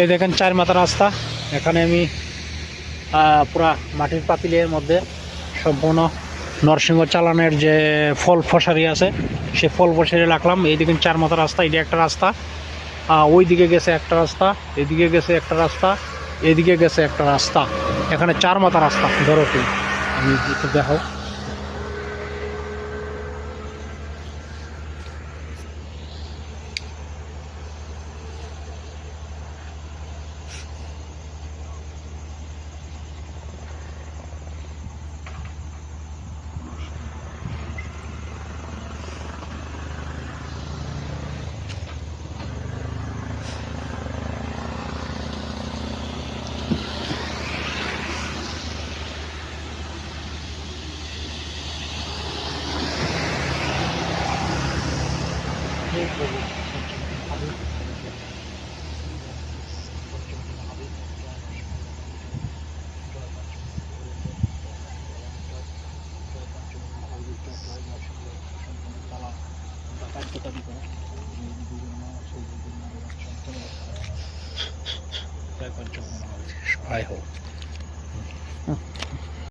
এই দেখেন চার মাথা রাস্তা। এখানে আমি পুরা মাটির পাতিলের মধ্যে সম্পূর্ণ নরসিংহ চালানের যে ফল ফসারি আছে, সে ফল ফসারি রাখলাম। এই দেখেন চার মাথা রাস্তা এটা একটা রাস্তা। ওই দিকে গেছে একটা রাস্তা, এদিকে গেছে একটা রাস্তা, এদিকে গেছে একটা রাস্তা। এখানে চার মাথা রাস্তা, ধরো আমি একটু দেখাও সহায় হোক